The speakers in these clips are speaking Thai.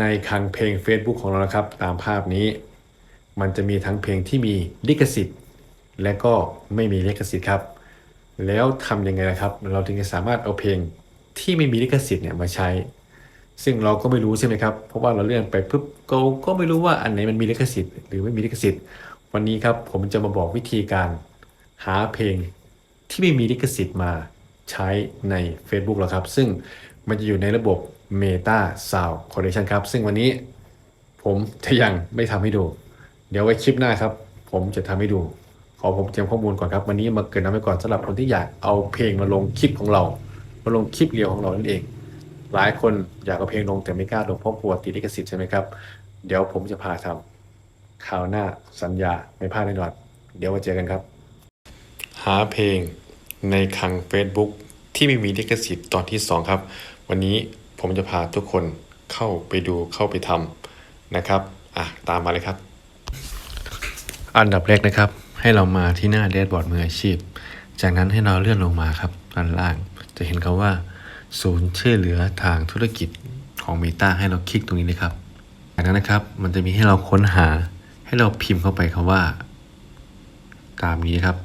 ในคลังเพลง Facebook ของเรานะครับ ตามภาพนี้ มันจะมีทั้งเพลงที่มีลิขสิทธิ์ และก็ไม่มีลิขสิทธิ์ครับ แล้วทำยังไงล่ะครับ เราถึงจะสามารถเอาเพลงที่ไม่มีลิขสิทธิ์เนี่ยมาใช้ ซึ่งเราก็ไม่รู้ใช่ไหมครับ เพราะว่าเราเลื่อนไปปุ๊บเราก็ไม่รู้ว่าอันไหนมันมีลิขสิทธิ์หรือไม่มีลิขสิทธิ์ วันนี้ครับผมจะมาบอกวิธีการหาเพลงที่ไม่มีลิขสิทธิ์มาใช้ใน Facebook แล้วครับ ซึ่ง มันจะอยู่ในระบบ Meta Sound Collection ครับ ซึ่งวันนี้ผมจะยังไม่ทำให้ดู เดี๋ยวไว้คลิปหน้าครับ ผมจะทำให้ดู ขอผมเตรียมข้อมูลก่อนครับ วันนี้มาเกินน้ำไว้ก่อนสำหรับคนที่อยากเอาเพลงมาลงคลิปของเรา มาลงคลิปเรียวของเรานั่นเอง หลายคนอยากเอาเพลงลงแต่ไม่กล้าลงเพราะกลัวติดลิขสิทธิ์ใช่ไหมครับ เดี๋ยวผมจะพาทำคราวหน้าสัญญาไม่พลาดแน่นอน เดี๋ยวมาเจอกันครับ หาเพลงในคัง Facebook ที่ไม่มีลิขสิทธิ์ตอนที่ 2 ครับ วันนี้ผมจะพาทุกคนเข้าไปดูเข้าไปทำนะครับอะตามมาเลยครับ อันดับแรกนะครับ ให้เรามาที่หน้าแดชบอร์ดมืออาชีพ จากนั้นให้เราเลื่อนลงมาครับด้านล่าง จะเห็นคำว่า ศูนย์ช่วยเหลือทางธุรกิจของ Meta ให้เราคลิกตรงนี้เลยครับจากนั้นนะครับมันจะมีให้เราค้นหาให้เราพิมพ์เข้าไปคำว่า ตามนี้ครับ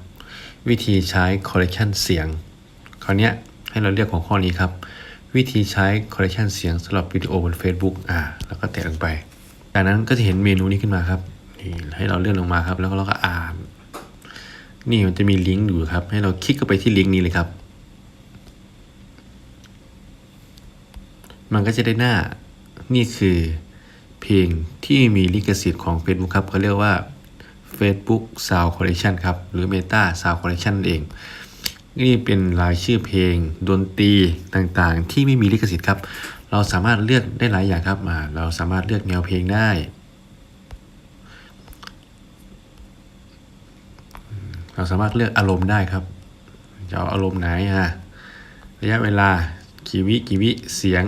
วิธีใช้ collection เสียงคราวนี้ ให้เราเลือกหัวข้อนี้ครับ วิธีใช้ collection เสียงสำหรับวิดีโอบน Facebook อ่า แล้วก็แตะลงไป จากนั้นก็จะเห็นเมนูนี้ขึ้นมาครับนี่ให้เราเลื่อนลงมาครับ แล้วก็เราก็อ่าน นี่มันจะมีลิงก์อยู่ครับ ให้เราคลิกเข้าไปที่ลิงก์นี้เลยครับ มันก็จะได้หน้า นี่คือเพลงที่มีลิขสิทธิ์ของ Facebook ครับเขาเรียกว่า Facebook Sound Collection ครับ หรือ Meta Sound Collection นั่นเอง นี่เป็นรายชื่อเพลงดนตรีต่างๆ ที่ไม่มีลิขสิทธิ์ครับ เราสามารถเลือกได้หลายอย่างครับมาเราสามารถเลือกแนวเพลงได้ เราสามารถเลือกอารมณ์ได้ครับจะเอาอารมณ์ไหนฮะระยะเวลากี่วิกี่วิเสียง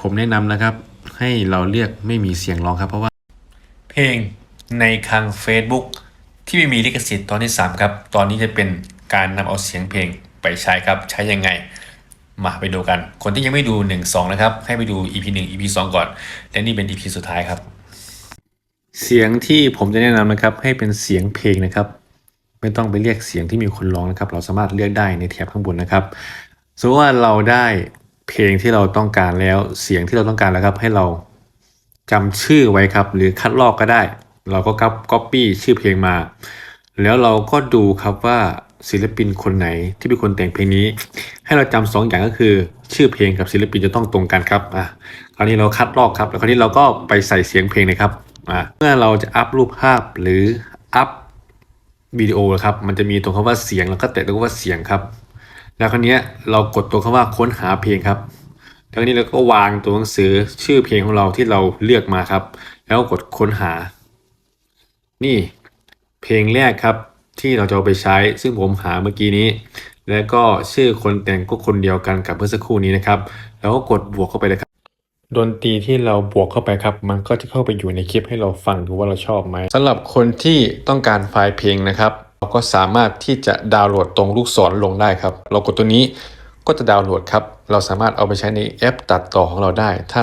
ผมแนะนำนะครับ ให้เราเลือกไม่มีเสียงร้องครับ เพราะว่า เพลงในคัง Facebook ที่ไม่มีลิขสิทธิ์ตอนที่ 3 ครับ ตอนนี้จะเป็น การนำเอาเสียงเพลงไปใช้ครับใช้ยังไง มาไปดูกัน คนที่ยังไม่ดู 1 2 นะครับ ให้ไปดู EP 1 EP 2 ก่อน และนี่เป็น EP สุดท้ายครับ เสียงที่ผมจะแนะนำนะครับให้เป็นเสียงเพลงนะครับ ไม่ต้องไปเรียกเสียงที่มีคนร้องนะครับ เราสามารถเลือกได้ในแถบข้างบนนะครับสมมติว่าเราได้เพลงที่เราต้องการแล้วเสียงที่เราต้องการแล้วครับ ให้เราจำชื่อไว้ครับ หรือคัดลอกก็ได้ เราก็ก๊อปปี้ชื่อเพลงมา แล้วเราก็ดูครับว่า ศิลปินคนไหนที่เป็นคนแต่งเพลงนี้ ให้เราจำสองอย่างก็คือ ชื่อเพลงกับศิลปินจะต้องตรงกันครับอะคราวนี้เราคัดลอกครับ แล้วคราวนี้เราก็ไปใส่เสียงเพลงเลยครับอะเมื่อเราจะอัพรูปภาพหรืออัพวิดีโอครับ มันจะมีตรงคำว่าเสียงแล้วก็แตะตรงคำว่าเสียงครับ แล้วคราวนี้เรากดตัวคำว่าค้นหาเพลงครับแล้วคราวนี้เราก็วางตัวหนังสือชื่อเพลงของเราที่เราเลือกมาครับ แล้วกดค้นหา นี่เพลงแรกครับ ที่เราจะเอาไปใช้ ซึ่งผมหาเมื่อกี้นี้ แล้วก็ชื่อคนแต่งก็คนเดียวกันกับเมื่อสักครู่นี้นะครับ แล้วก็กดบวกเข้าไปเลยครับดนตรีที่เราบวกเข้าไปครับ มันก็จะเข้าไปอยู่ในคลิปให้เราฟังดูว่าเราชอบไหมสำหรับคนที่ต้องการไฟล์เพลงนะครับเราก็สามารถที่จะดาวน์โหลดตรงลูกศรลงได้ครับ เรากดตัวนี้ก็จะดาวน์โหลดครับ เราสามารถเอาไปใช้ในแอปตัดต่อของเราได้ถ้า